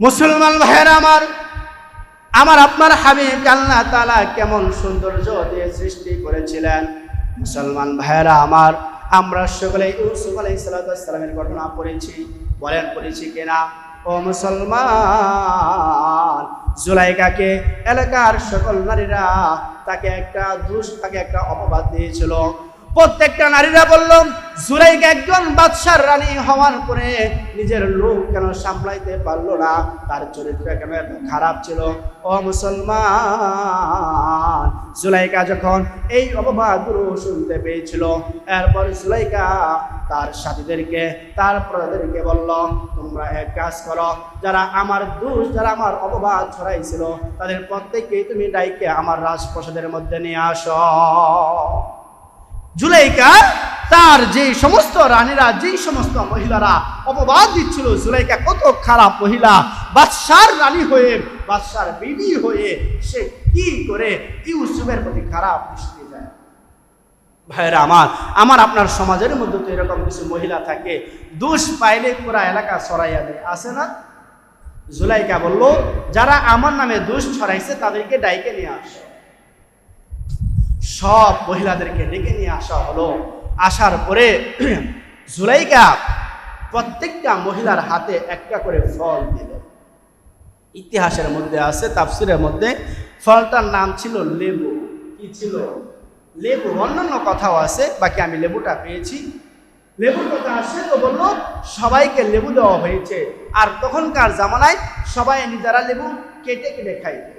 মুসলমান ভাইয়েরা আমার আমার আপনার হাবিব আল্লাহ তালা কেমন সৌন্দর্য দিয়ে সৃষ্টি করেছিলেন। মুসলমান ভাইয়েরা আমার, আমরা সকলে ইউসুফ আলাই সালামের ঘটনা পড়েছি, বলেন পড়েছি কিনা? ও মুসলমান, জুলাইকাকে এলাকার সকল নারীরা তাকে একটা দুষ, তাকে একটা অপবাদ দিয়েছিল। প্রত্যেকটা নারীরা বলল, জুলাইকা একজন বাদশার রানী হওয়ার পরে নিজের লোক কেন সামলাইতে পারল না? তার চরিত্র কেন এত খারাপ ছিল? ও মুসলমান, জুলাইকা যখন এই অপবাদগুলো শুনতে পেয়েছিল, এরপর জুলাইকা তার সাথীদেরকে, তার প্রজাদেরকে বলল, তোমরা এক কাজ করো, যারা আমার দোষ, যারা আমার অপবাদ ছড়াইছিল, তাদের প্রত্যেককেই তুমি ডাইকে আমার রাজপ্রসাদের মধ্যে নিয়ে আসো। জুলাইকা, তার যে সমস্ত রানীরা যে সমস্ত মহিলারা অপবাদ দিচ্ছিল, জুলাইকা কত খারাপ মহিলা। বাদশার রানী হয়ে, বাদশার বিবি হয়ে সে কি করে ইউসুফের প্রতি খারাপ দৃষ্টি দেয়? ভাইরা আমার আমার আপনার সমাজের মধ্যে তো এরকম কিছু মহিলা থাকে, দোষ পাইলে পুরা এলাকা ছড়াইয়া দেয়। আছে না? জুলাইকা বলল, যারা আমার নামে দোষ ছড়াইছে, তাদেরকে ডাইকে নিয়ে আসে। সব মহিলাদেরকে ডেকে নিয়ে আসা হলো। আসার পরে জুলাইকা প্রত্যেকটা মহিলার হাতে একটা করে ফল দিল। ইতিহাসের মধ্যে আছে, তাফসিরের মধ্যে। ফলটার নাম ছিল লেবু। কি ছিল? লেবু। অন্যান্য কথাও আছে, বাকি আমি লেবুটা পেয়েছি। লেবুর কথা আসে তো বলল, সবাইকে লেবু দেওয়া হয়েছে। আর তখনকার জামানায় সবাই নিজেরা লেবু কেটে কেটে খাইত।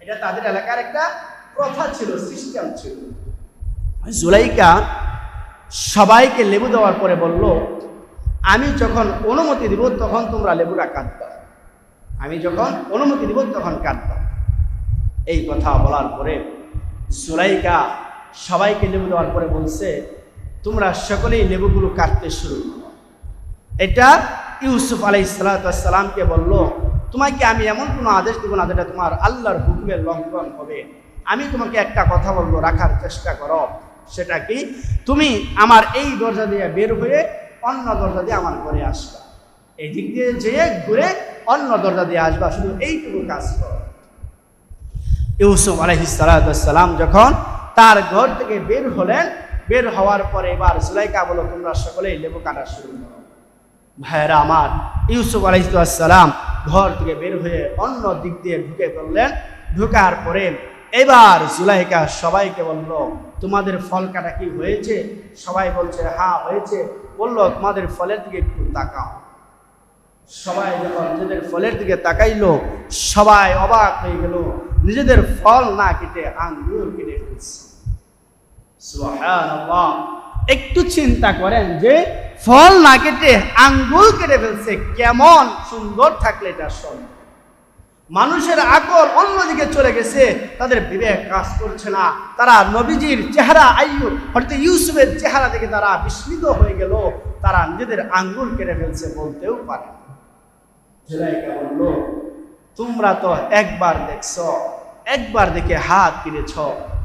এটা তাদের এলাকার একটা প্রথা ছিল সিস্টেম ছিল। জুলাইকা সবাইকে লেবু দেওয়ার পরে বলল, আমি যখন অনুমতি দিব, তখন তোমরা লেবুটা কাটবা। আমি যখন অনুমতি দিব, তখন কাটবা। এই কথা বলার পরে জুলাইকা সবাইকে লেবু দেওয়ার পরে বলছে, তোমরা সকলেই লেবুগুলো কাটতে শুরু করো। এটা ইউসুফ আলাই সালাতামকে বলল, তোমাকে আমি এমন কোনো আদেশ দেবো না যেটা তোমার আল্লাহর হুকুমের লঙ্ঘন হবে। আমি তোমাকে একটা কথা বলব, রাখার চেষ্টা করো। সেটা কি? তুমি আমার এই দরজা দিয়ে বের হয়ে অন্য দরজা দিয়ে আমার ঘরে আসবা। এই দিক দিয়ে যেয়ে ঘুরে অন্য দরজা দিয়ে আসবা, শুধু এইটুকু কাজ করো। ইউসুফ আলহিসাল্লাম যখন তার ঘর থেকে বের হলেন, বের হওয়ার পরে এবার সুলাইকা বলো, তোমরা সকলেই লেবু কাটা শুরু করো। ভাইয়েরা আমার, ইউসুফ আলহিসাল্লাম ঘর থেকে বের হয়ে অন্য দিক দিয়ে ঢুকে পড়লেন। ঢুকার পরে এবার জুলাইকা সবাইকে বলল, তোমাদের ফল কাটা কি হয়েছে? সবাই বলছে হ্যাঁ হয়েছে। বলল, তোমাদের ফলের দিকে একটু তাকাও। সবাই যখন নিজেদের ফলের দিকে তাকাইলো, সবাই অবাক হয়ে গেল। নিজেদের ফল না কেটে আঙ্গুর কেটে ফেলছে। একটু চিন্তা করেন যে, ফল না কেটে আঙ্গুল কেটে ফেলছে, কেমন সুন্দর থাকলে এটা সম্ভব মানুষের আকল অন্যদিকে চলে গেছে, তাদের বিবেক কাজ করছে না। তারা নবীজির চেহারা আইয়ু হয়তো ইউসুফের চেহারা দেখে তারা বিস্মিত হয়ে গেল। তারা নিজেদের আঙ্গুল কেটে ফেলছে বলতেও পারে বলল, তোমরা তো একবার দেখছ, একবার দেখে হাত কিনেছ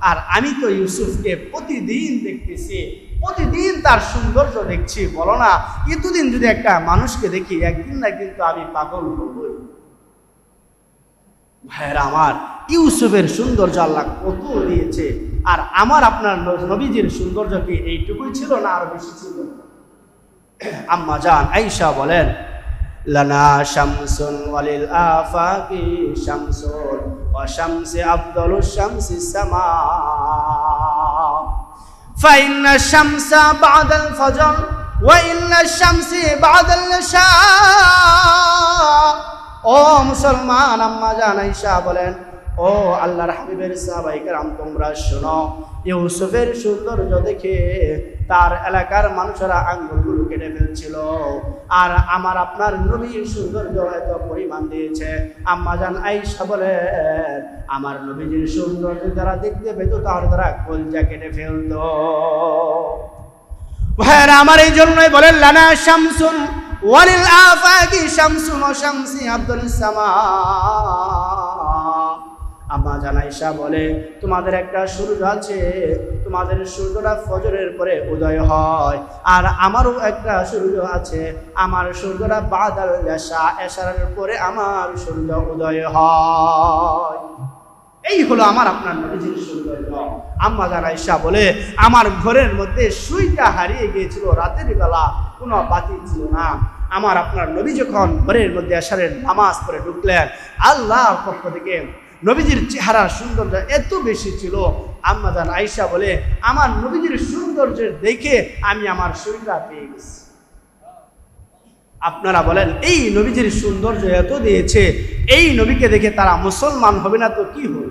আর আমি তো ইউসুফকে প্রতিদিন দেখতেছি, প্রতিদিন তার সৌন্দর্য দেখছি। বলো না, এতদিন যদি একটা মানুষকে দেখি, একদিন না একদিন তো আমি পাগল হবই। ভাইয়েরা, আমার ইউসুফের সৌন্দর্য আল্লাহ কত দিয়েছে, আর আমার আপনার নবীজির সৌন্দর্য কি এইটুকুই ছিল না আরও বেশি ছিল? আম্মা জান আইসা বলেন, লানা শামসুন ওয়ালিল আফাকি শামসুন ওয়া শামসি আফদালু শামসি সামা। ফাইন্না শামসা বাদাল ফজর ওয়া ইন্না শামসি বাদাল শাহ। ও মুসলমান, আম্মা জান আইসা বলেন, ও আল্লাহর হাবিবের সাহাবাইকার তোমরা শোনো, ইউসুফের সৌন্দর্য দেখে তার এলাকার মানুষেরা আঙ্গুলগুলো কেটে ফেলছিল। আর আমার আপনার নবীর সৌন্দর্য এত পরিমাণ দিয়েছে। আম্মা জান আইসা বলে আমার নবীজির সৌন্দর্য যারা দেখতে পেত, তার তারা কলজা কেটে ফেলতো। ভাইয়েরা আমার এই জন্যই বলেন, লানা শামসুন ওয়ালিল আফাকি শামসুন ও শামসি আব্দুল সামা। আম্মা জানাইশা বলে, তোমাদের একটা সূর্য আছে, তোমাদের সূর্যটা ফজরের পরে উদয় হয়। আর আমারও একটা সূর্য আছে, আমার সূর্যটা বাদাল এশা এশারের পরে আমার সূর্য উদয় হয়। এই হলো আমার আপনার নবীজির সৌন্দর্য আম্মা জানাইশা বলে, আমার ঘরের মধ্যে সুইটা হারিয়ে গিয়েছিল, রাতের বেলা কোনো বাতি ছিল না। আমার আপনার নবী যখন ঘরের মধ্যে আসারের নামাজ পড়ে ঢুকলেন, আল্লাহর পক্ষ থেকে নবীজির চেহারার সৌন্দর্য এত বেশি ছিল। আম্মা জান আইসা বলে, আমার নবীজির সৌন্দর্যের দেখে আমি আমার শরীরটা পেয়ে গেছি। আপনারা বলেন, এই নবীজির সৌন্দর্য এত দিয়েছে, এই নবীকে দেখে তারা মুসলমান হবে না তো কি হবে?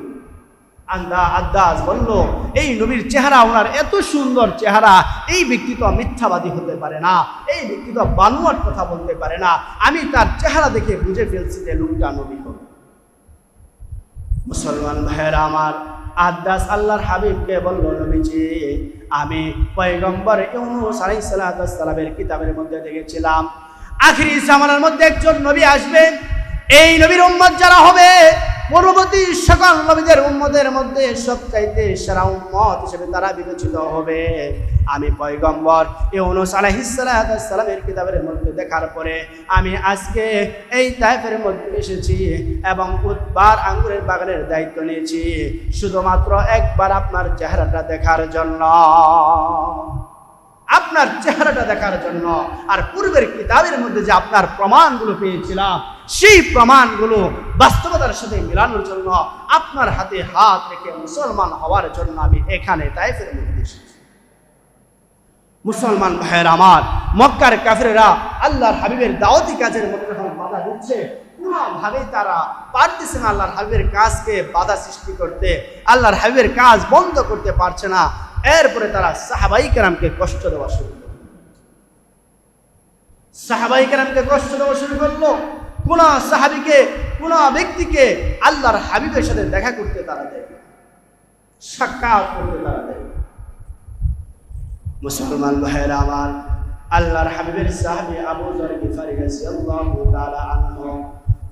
আন্দা আদাস বলল, এই নবীর চেহারা, ওনার এত সুন্দর চেহারা, এই ব্যক্তি তো মিথ্যাবাদী হতে পারে না, এই ব্যক্তি তো বানুয়ার কথা বলতে পারে না, আমি তার চেহারা দেখে বুঝে ফেলছি যে লোকটা নবী হবে। মুসলমান ভাইয়েরা আমার আদাস আল্লাহর হাবিবকে বলল, নবীজি, আমি পয়গম্বর ইউনুস আলাইহিস সালামের কিতাবের মধ্যে দেখেছিলাম আখিরি জামানার মধ্যে একজন নবী আসবেন। এই নবীর উম্মত যারা হবে পূর্ববর্তী সকল নবীদের উম্মতের মধ্যে সবচাইতে সেরা উম্মত হিসেবে তারা বিবেচিত হবে। আমি পয়গম্বর, ইউনুস আলাইহিস সালামের কিতাবের মধ্যে দেখার পরে আমি আজকে এই তাইফের মধ্যে এসেছি এবং উদ্বার আঙ্গুরের বাগানের দায়িত্ব নিয়েছি। শুধুমাত্র একবার আপনার চেহারাটা দেখার জন্য। আপনার চেহারাটা দেখার জন্য। আর পূর্বের কিতাবের মধ্যে যে আপনার প্রমাণগুলো পেয়েছিলাম, সেই প্রমাণগুলো বাস্তবতার সাথে মিলানোর জন্য আপনার হাতে হাত রেখে মুসলমান হওয়ার জন্য আমি এখানে তাইফের মধ্যে মুসলমান ভাইয়ের আমার, মক্কার কাফেরেরা আল্লাহর হাবিবের দাওয়াতি কাজের মধ্যে বাধা দিচ্ছে, কোনোভাবেই তারা পারতেছে না আল্লাহর হাবিবের কাজকে বাধা সৃষ্টি করতে, আল্লাহর হাবিবের কাজ বন্ধ করতে পারছে না। এরপরে তারা সাহাবাই কেরামকে কষ্ট দেওয়া শুরু সাহাবাই কেরামকে কষ্ট দেওয়া শুরু করল। কোন সাহাবিকে কোন ব্যক্তিকে আল্লাহর হাবিবের সাথে দেখা করতে তারা দেয়। সাক্ষাৎ করতে তারা দেয়। মুসলমান ভাইয়েরা আমার, আল্লাহর হাবিবের সাহাবি আবু জর গিফারি গেছে আল্লাহু আনহু,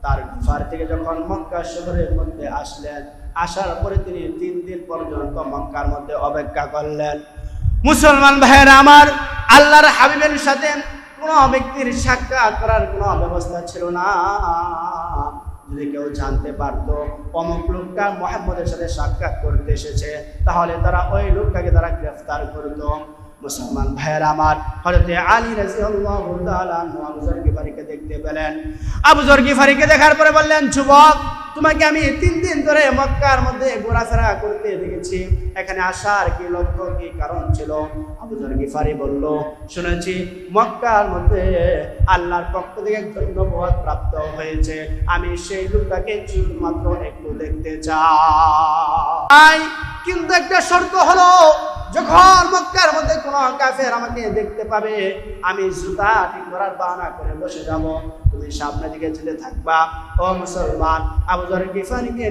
তার গুফার থেকে যখন মক্কা শহরের মধ্যে আসলেন, আসার পরে তিনি তিন দিন পর্যন্ত মক্কার মধ্যে অপেক্ষা করলেন। মুসলমান ভাইয়েরা আমার, আল্লাহর হাবিবের সাথে কোনো ব্যক্তির সাক্ষাৎ করার কোনো ব্যবস্থা ছিল না। যদি কেউ জানতে পারতো, অমুক লোকটা মোহাম্মদের সাথে সাক্ষাৎ করতে এসেছে, তাহলে তারা ওই লোকটাকে তারা গ্রেফতার করতো। মুসলমান ভাইয়ের আমার হজরতে আলী আবু যর গিফারিকে দেখতে পেলেন। আবু যর গিফারিকে দেখার পরে বললেন, যুবক তোমাকে আমি তিন দিন ধরে মক্কার মধ্যে ঘোরাফেরা করতে দেখেছি। এখানে আসার কি লক্ষ্য, কি কারণ ছিল? আবু যর গিফারি বলল, শুনেছি মক্কার মধ্যে আল্লাহর পক্ষ থেকে নবুয়ত প্রাপ্ত হয়েছে। আমি সেই লোকটাকে মাত্র একটু দেখতে চাই। কিন্তু একটা শর্ত হলো, যখন মক্কার মধ্যে কোনো কাফের আমাকে দেখতে পাবে, আমি জুতা ঠিক করার বাহানা করে বসে যাব। দিকে থাকবা। ও মুসলমান, আবু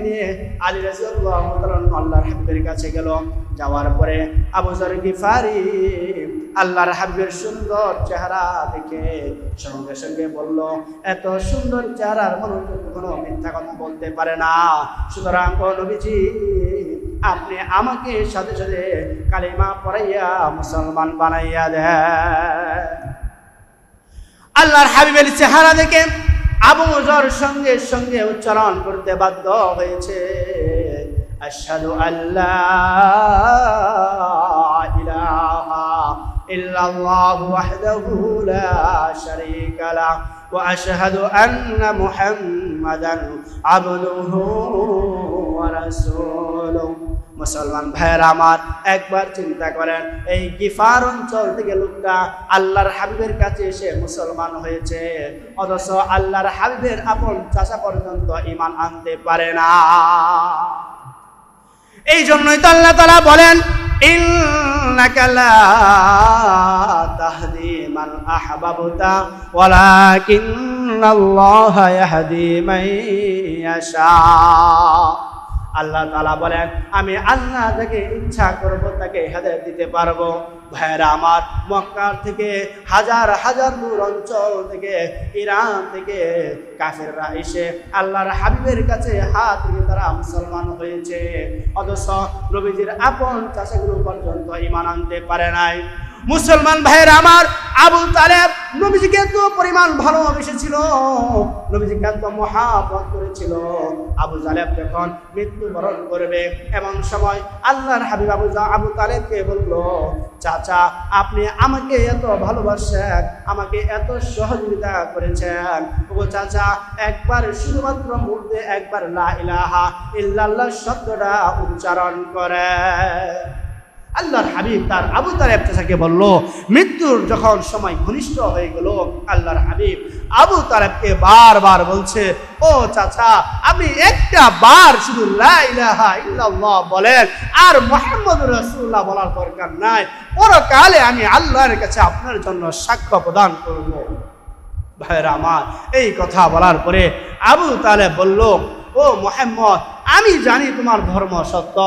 নিয়ে আল্লাহর কাছে গেল। যাওয়ার পরে আবু জর গিফারি আল্লাহর হাবিবের সুন্দর চেহারা দেখে সঙ্গে সঙ্গে বলল, এত সুন্দর চেহারার মানুষ কখনো মিথ্যা কথা বলতে পারে না। সুতরাং নবীজি, আপনি আমাকে সাথে সাথে কালিমা পড়াইয়া মুসলমান বানাইয়া দেন। আল্লাহর হাবিবের চেহারা দেখে আবু জর সঙ্গে সঙ্গে উচ্চারণ করতে বাধ্য হয়েছে। আশহাদু আল্লাহ ইলাহা ইল্লাল্লাহু ওয়াহদাহু লা শারীকা লাহ ওয়া আশহাদু আন্না মুহাম্মাদান আবদুহু ওয়া রাসূলুহু। মুসলমান ভাইয়ের আমার, একবার চিন্তা করেন, এই গিফার অঞ্চল থেকে লোকটা আল্লাহর হাবিবের কাছে এসে মুসলমান হয়েছে, অথচ আল্লাহর হাবিবের আপন চাষা পর্যন্ত ইমান আনতে পারে না। এই জন্যই তো আল্লাহ তারা বলেন ইয়াশা। আল্লাহ তালা বলেন, আমি আল্লাহ যাকে ইচ্ছা করব, তাকে হেদায়ত দিতে পারব। ভাইরা আমার মক্কার থেকে হাজার হাজার দূর অঞ্চল থেকে, ইরান থেকে কাফেররা এসে আল্লাহর হাবিবের কাছে হাত দিয়ে তারা মুসলমান হয়েছে। অথচ নবীজির আপন চাষাগুলো পর্যন্ত ইমান আনতে পারে নাই। মুসলমান ভাইয়ের আমার আবু তালেব নবীজিকে এত পরিমাণ ভালোবেসেছিল নবীজিকে এত মহাপত করেছিল। আবু তালেব যখন মৃত্যুবরণ করবে, এমন সময় আল্লাহর হাবিব আবু আবু তালেবকে বলল, চাচা, আপনি আমাকে এত ভালোবাসেন, আমাকে এত সহযোগিতা করেছেন। ও চাচা, একবার শুধুমাত্র মুহূর্তে একবার লা ইলাহা ইল্লাল্লাহ শব্দটা উচ্চারণ করে। আল্লাহর হাবিব তার আবু তালেব চাচাকে বলল, মৃত্যুর যখন সময় ঘনিষ্ঠ হয়ে গেল, আল্লাহর হাবিব আবু তালেবকে বারবার বলছে, ও চাচা আপনি একটা বার শুধু বলেন, আর মোহাম্মদ রাসূলুল্লাহ বলার দরকার নাই। পরকালে আমি আল্লাহর কাছে আপনার জন্য সাক্ষ্য প্রদান করব। ভাইরা আমার, এই কথা বলার পরে আবু তালেব বলল, ও মোহাম্মদ আমি জানি তোমার ধর্ম সত্য,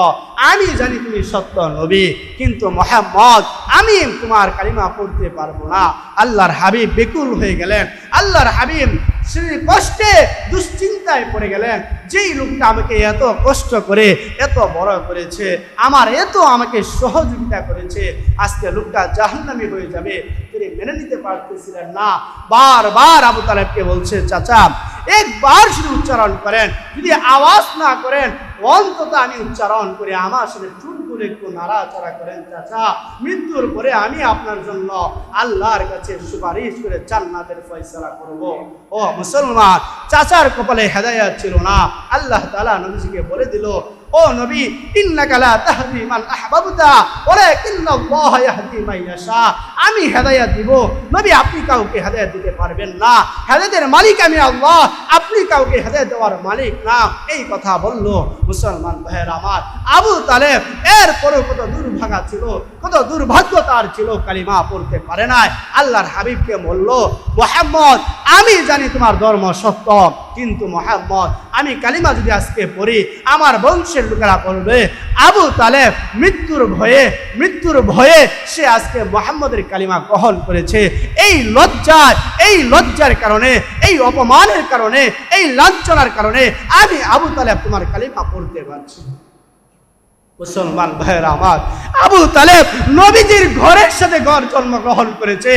আমি জানি তুমি সত্য নবী, কিন্তু মোহাম্মদ, আমি তোমার কালিমা পড়তে পারব না। আল্লাহর হাবিব বেকুল হয়ে গেলেন। আল্লাহর হাবিব শ্রী কষ্টে, দুশ্চিন্তায় পড়ে গেলেন। যেই লোকটা আমাকে এত কষ্ট করে, এত বড় করেছে, আমার এত আমাকে সহযোগিতা করেছে, আজকে লোকটা জাহান্নামি হয়ে যাবে, তিনি মেনে নিতে পারতেছিলেন না। বারবার আবু তালেবকে বলছে, চাচা, একবার শুধু উচ্চারণ করেন। যদি আওয়াজ না করেন অন্তত আমি উচ্চারণ করে আমার সাথে চুল করে একটু নাড়াচাড়া করেন, চাচা। মৃত্যুর পরে আমি আপনার জন্য আল্লাহর কাছে সুপারিশ করে জান্নাতের ফয়সালা করব। ও মুসলমান, চাচার কপালে হেদায়াত ছিল না। আল্লাহ তালা নবীজিকে বলে দিল, ও নবী, ইন্নাকা লা তাহদি মান আহবাবতা, ওয়ালাকিন্নাল্লাহ ইয়াহদি মান ইয়াশা। আমি হেদায়েত দিব। নবী, আপনি কাউকে হেদায়েত দিতে পারবেন না। হেদায়েতের মালিক আমি আল্লাহ। আপনি কাউকে হেদায়েত দেওয়ার মালিক না। এই কথা বলল মুসলমান ভাইয়ের আমার। আবু তালেব এরপরেও কত দুর্ভাগা ছিল, কত দুর্ভাগ্য তার ছিল, কালিমা পড়তে পারে নাই। আল্লাহর হাবিবকে বলল, মোহাম্মদ, আমি জানি তোমার ধর্ম সত্য, কিন্তু মোহাম্মদ, আমি কালিমা যদি আজকে পড়ি, আমার বংশের লোকেরা বলবে, আবু তালেব মৃত্যুর ভয়ে মৃত্যুর ভয়ে সে আজকে মোহাম্মদের কালিমা গ্রহণ করেছে। এই লজ্জার এই লজ্জার কারণে, এই অপমানের কারণে, এই লাঞ্ছনার কারণে আমি আবু তালেব তোমার কালিমা পড়তে পারছি মুসলমান ভাইয়ের আমার, আবু তালেব নবীজির ঘরের সাথে ঘর জন্মগ্রহণ করেছে,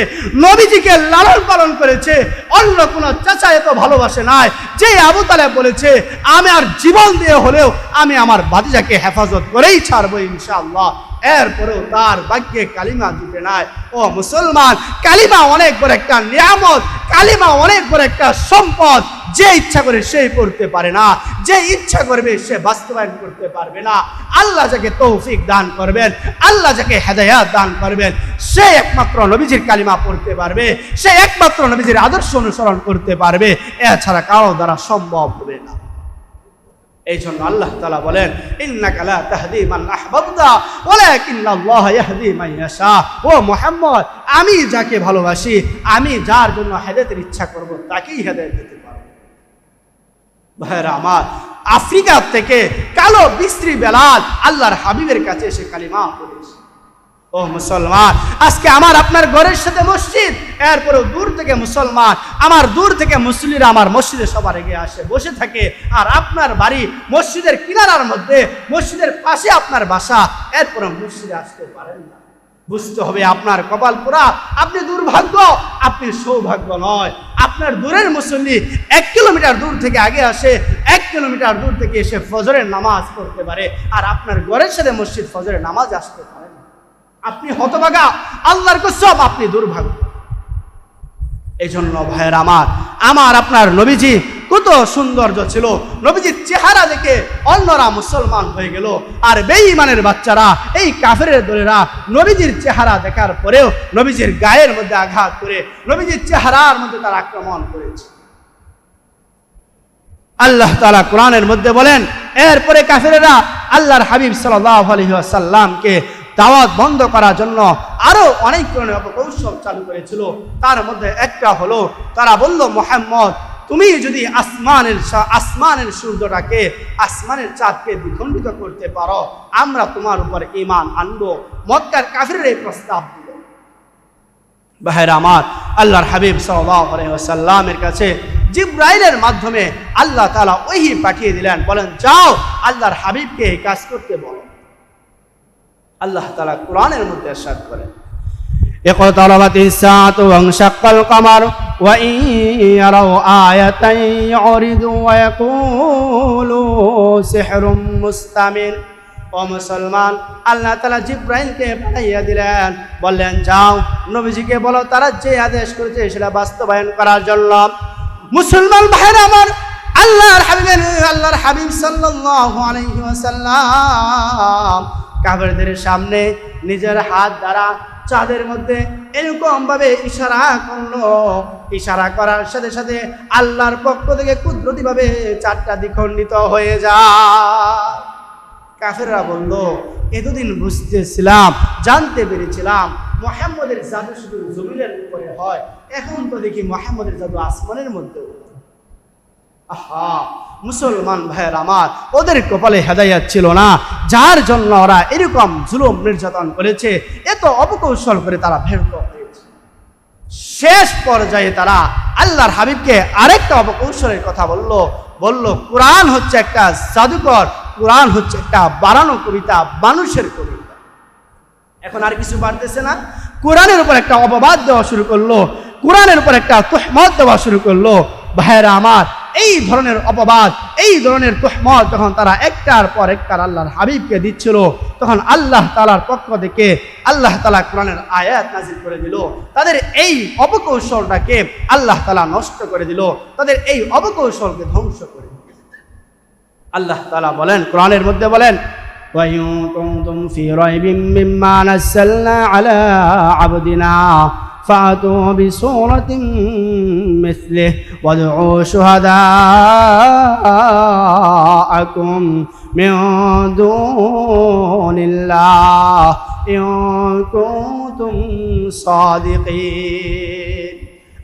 নবীজিকে লালন পালন করেছে, অন্য কোনো চাচা এত ভালোবাসে নাই। যে আবু তালেব বলেছে, আমি আর জীবন দিয়ে হলেও আমি আমার বাদিজাকে হেফাজত করেই ছাড়বো ইনশাআল্লাহ। এরপরেও তার ভাগ্যে কালিমা জুটে নাই। ও মুসলমান, কালিমা অনেক বড় একটা নিয়ামত, কালিমা অনেক বড় একটা সম্পদ। যে ইচ্ছা করে সেই পড়তে পারে না, যে ইচ্ছা করবে সে বাস্তবায়ন করতে পারবে না। আল্লাহ যাকে তৌফিক দান করবেন, আল্লাহ যাকে হেদায়াত দান করবেন, সে একমাত্র নবীজির কালিমা পড়তে পারবে, সে একমাত্র নবীজির আদর্শ অনুসরণ করতে পারবে। এছাড়া কারও দ্বারা সম্ভব হবে না। এই জন্য আল্লাহ তালা বলেন ইন্নাকালা তাহদি মান আহবাবতা, ওয়ালাকিন্নাল্লাহ ইয়াহদি ও মুহাম্মদ, আমি যাকে ভালোবাসি, আমি যার জন্য হেদায়েতের ইচ্ছা করব, তাকেই হেদায়েত দিতে পারব ভাইরা আমার আফ্রিকা থেকে কালো, বিশ্রী বেলাল আল্লাহর হাবিবের কাছে এসে কালিমা পড়েছে। ও মুসলমান। আজকে আমার আপনার ঘরের সাথে মসজিদ, এরপরেও দূর থেকে মুসলমান। আমার দূর থেকে মুসলিরা আমার মসজিদে সবার এগিয়ে আসে, বসে থাকে। আর আপনার বাড়ি মসজিদের কিনারার মধ্যে, মসজিদের পাশে আপনার বাসা এরপরে মসজিদে আসতে পারেন না। বুঝতে হবে আপনার কপাল পুরা। আপনি দুর্ভাগ্য, আপনি সৌভাগ্য নয়। আপনার দূরের মুসল্লি এক কিলোমিটার দূর থেকে আগে আসে, এক কিলোমিটার দূর থেকে এসে ফজরের নামাজ পড়তে পারে। আর আপনার ঘরের সাথে মসজিদ, ফজরের নামাজ আসতে পারে। আপনি হতভাগা, আল্লাহর কসম, আপনি দুর্ভাগ্য এই জন্য ভাইয়ের আমার আমার আপনার নবীজি কত সৌন্দর্য ছিল। নবীজির চেহারা দেখে অন্যরা মুসলমান হয়ে গেল। আর বেঈমানের বাচ্চারা, এই কাফেরের দলেরা নবীজির চেহারা দেখার পরেও নবীজির গায়ের মধ্যে আঘাত করে নবীজির চেহারার মধ্যে তার আক্রমণ করেছে। আল্লাহ তালা কোরআনের মধ্যে বলেন, এরপরে কাফেরেরা আল্লাহর হাবিব সাল্লাহ আলহিহাসাল্লামকে দাওয়াত বন্ধ করার জন্য আরও অনেক ধরনের অপকৌশল চালু করেছিল। তার মধ্যে একটা হলো, তারা বলল, মোহাম্মদ, তুমি যদি আসমানের আসমানের সূর্যটাকে, আসমানের চাঁদকে দ্বিখণ্ডিত করতে পারো, আমরা তোমার উপর ইমান আনব। মক্কার কাফিরের এই প্রস্তাব দিল। বাহের আমার, আল্লাহর হাবিব সাল্লামের কাছে জিব্রাইলের মাধ্যমে আল্লাহ তালা ওহি পাঠিয়ে দিলেন। বলেন, যাও, আল্লাহর হাবিবকে এই কাজ করতে বলো। আল্লাহ তালা কোরআনের মধ্যে সাদ করেন اقتربت الساعة وانشق القمر وإن يروا آية يعرضوا ويقولوا سحر مستمر ও মুসলমান আল্লাহ তালা জিব্রাহিমকে পাঠাইয়া দিলেন বললেন যাও নবীজিকে বলো তারা যে আদেশ করেছে সেটা বাস্তবায়ন করার জন্য মুসলমান ভাইয়ের আমার আল্লাহর হাবিবের আল্লাহর হাবিব সাল্লাল্লাহু আলাইহি ওয়াসাল্লাম কাফেরদের সামনে নিজের হাত দ্বারা চাঁদের মধ্যে এরকম ভাবে ইশারা করল। ইশারা করার সাথে সাথে আল্লাহর পক্ষ থেকে কুদরতি ভাবে চারটা দ্বিখণ্ডিত হয়ে যায়। কাফেররা বলল, এতদিন বুঝতেছিলাম, জানতে পেরেছিলাম মোহাম্মদের জাদু শুধু জমিনের উপরে হয়। এখন তো দেখি মোহাম্মদের জাদু আসমানের মধ্যেও। আহা, মুসলমান ভাইয়ের আমার, ওদের কপালে হেদায়াত ছিল না। যার জন্য ওরা এরকম জুলুম নির্যাতন করেছে এত অপকৌশল করে তারা ব্যর্থ হয়েছে শেষ পর্যায়ে তারা আল্লাহর হাবিবকে আরেকটা অপকৌশলের কথা বলল। বলল, কোরআন হচ্ছে একটা জাদুকর, কোরআন হচ্ছে একটা বানানো কবিতা, মানুষের কবিতা। এখন আর কিছু বাড়তেছে না। কোরআনের উপর একটা অপবাদ দেওয়া শুরু করল। কোরআনের উপর একটা তোহমত দেওয়া শুরু করল। ভাইয়েরা আমার এই ধরনের অপবাদ এই ধরনের তোহমত যখন তারা একটার পর একটার আল্লাহর হাবিবকে দিচ্ছিল তখন আল্লাহ তালার পক্ষ থেকে আল্লাহ তালা কোরআনের আয়াত নাজিল করে দিল তাদের এই অপকৌশলটাকে আল্লাহ তালা নষ্ট করে দিল তাদের এই অপকৌশলকে ধ্বংস করে দিল আল্লাহ তালা বলেন কোরআনের মধ্যে বলেন وإن كنتم في ريب مما نزلنا على عبدنا فأتوا بسورة مثله وادعوا شهداءكم من دون الله إن كنتم صادقين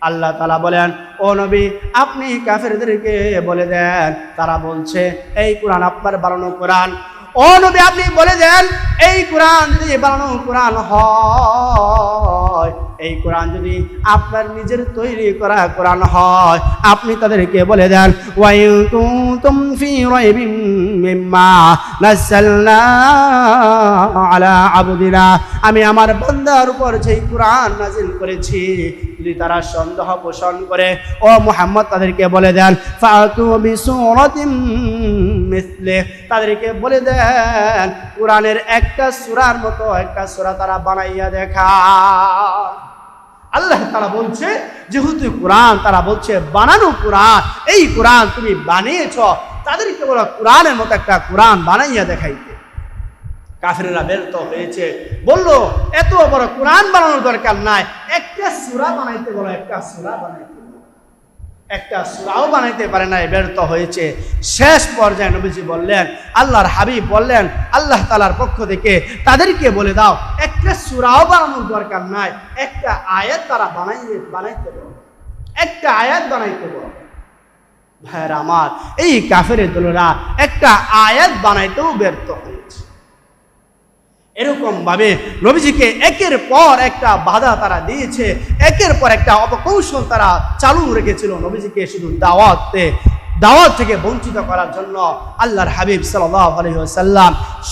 আল্লাহ তালা বলেন ও নবী আপনি কাফেরদেরকে বলে দেন তারা বলছে এই কোরআন আপনার বানানো কোরআন ও আপনি বলে দেন, এই কোরআন যদি বানানো কোরআন হয়, এই কোরআন যদি আপনার নিজের তৈরি করা কোরআন হয়, আপনি তাদেরকে বলে দেন, ওয়াইন কুনতুম ফি রাইবিম মিম্মা নাযালনা আলা আবদিনা। আমি আমার বান্দার উপর যেই কোরআন নাজিল করেছি যদি তারা সন্দেহ পোষণ করে, ও মুহাম্মদ তাদেরকে বলে দেন তাদেরকে বলে দেন, কোরআনের একটা সুরার মতো একটা সূরা তারা বানাইয়া দেখা। আল্লাহ তারা বলছে, যেহেতু কোরআন তারা বলছে, বানানো কোরআন, এই কোরআন তুমি বানিয়েছ, তাদেরকে বলো কোরআনের মতো একটা কোরআন বানাইয়া দেখাইতে। কাফেরেরা ব্যর্থ হয়েছে, বলল, এত বড় কোরআন বানানোর দরকার নাই সুরা বানাইতে বলো, একটা সুরা বানাইতে একটা সুরাও বানাইতে পারে নাই, ব্যর্থ হয়েছে। শেষ পর্যায়ে নবীজি বললেন, আল্লাহর হাবিব বললেন, আল্লাহ তালার পক্ষ থেকে তাদেরকে বলে দাও, একটা সুরাও বানানোর দরকার নাই, একটা আয়াত তারা বানাইতে বানাইতে বলো। একটা আয়াত বানাইতে বলো। ভাইয়ের আমার, এই কাফের দলেরা একটা আয়াত বানাইতেও ব্যর্থ হয়েছে। এরকম ভাবে নবীজিকে একের পর একটা বাধা তারা দিয়েছে, একের পর একটা অপকৌশল তারা চালু রেখেছিল নবীজিকে শুধু দাওয়াতে, দাওয়াত থেকে বঞ্চিত করার জন্য আল্লাহর হাবিব আলহিহাল্লাম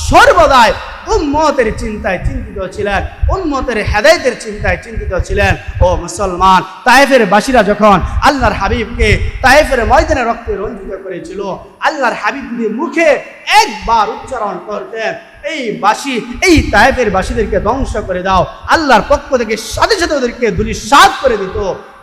সর্বদাই উম্মতের চিন্তায় চিন্তিত ছিলেন, উম্মতের হেদায়তের চিন্তায় চিন্তিত ছিলেন। ও মুসলমান, তায়েফের বাসীরা যখন আল্লাহর হাবিবকে তায়েফের ময়দানে রক্তে রঞ্জিত করেছিল, আল্লাহর হাবিব মুখে একবার উচ্চারণ করতেন এই বাসী, এই তায়েফের বাসীদেরকে ধ্বংস করে দাও। আল্লাহর পক্ষ থেকে সাথে সাথে ওদেরকে দুলি সাত করে দিত।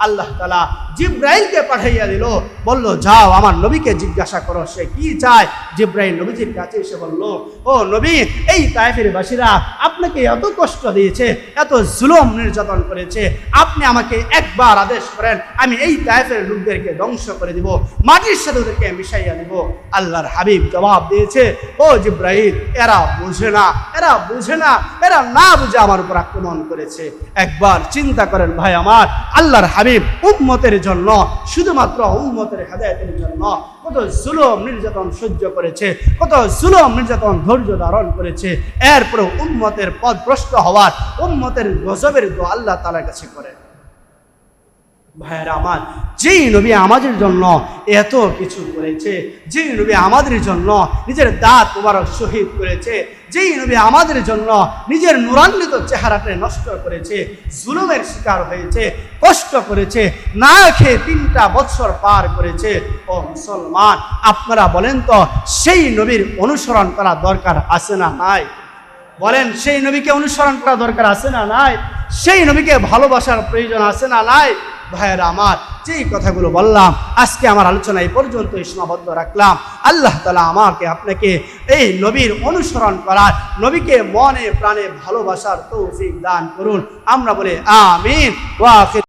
আল্লাহ তালা জিব্রাইলকে পাঠাইয়া দিল। বলল, যাও, আমার নবীকে জিজ্ঞাসা করো, সে কি চায়? জিব্রাইল নবীজির কাছে এসে বলল, ও নবী, এই তাইফের বাসীরা আপনাকে এত কষ্ট দিয়েছে, এত জুলুম নির্যাতন করেছে। আপনি আমাকে একবার আদেশ করেন, আমি এই তাইফের লোকদেরকে ধ্বংস করে দিব, মাটির সাথে ওদেরকে মিশাইয়া দিব। আল্লাহর হাবিব জবাব দিয়েছে, ও জিব্রাহিম এরা বুঝে না, এরা বুঝে না, এরা না বুঝে আমার উপর আক্রমণ করেছে। একবার চিন্তা করেন ভাই আমার, আল্লাহর হাবিব উম্মতের জন্য, শুধুমাত্র উম্মতের হেদায়তের জন্য কত জুলুম নির্যাতন সহ্য করেছে, কত জুলুম নির্যাতন ধৈর্য ধারণ করেছে। এরপরে উম্মতের পদ ভ্রষ্ট হওয়ার, উম্মতের গজবের দো আল্লাহ তালার কাছে করেন। ভাইয়েরা আমার, যেই নবী আমাদের জন্য এত কিছু করেছে, যেই নবী আমাদের জন্য নিজের দাঁত মুবারক শহীদ করেছে, যেই নবী আমাদের জন্য নিজের নুরান্বিত চেহারাকে নষ্ট করেছে, জুলুমের শিকার হয়েছে, কষ্ট করেছে, না খেয়ে তিনটা বৎসর পার করেছে, ও মুসলমান, আপনারা বলেন তো, সেই নবীর অনুসরণ করা দরকার আছে না নাই? বলেন, সেই নবীকে অনুসরণ করা দরকার আছে না নাই? সেই নবীকে ভালোবাসার প্রয়োজন আছে না নাই? ভাইয়েরা আমার, যেই কথাগুলো বললাম, আজকে আমার আলোচনা এই পর্যন্ত সীমাবদ্ধ রাখলাম। আল্লাহ তালা আমাকে আপনাকে এই নবীর অনুসরণ করার, নবীকে মনে প্রাণে ভালোবাসার তৌফিক দান করুন। আমরা বলে, আমিন। ওয়া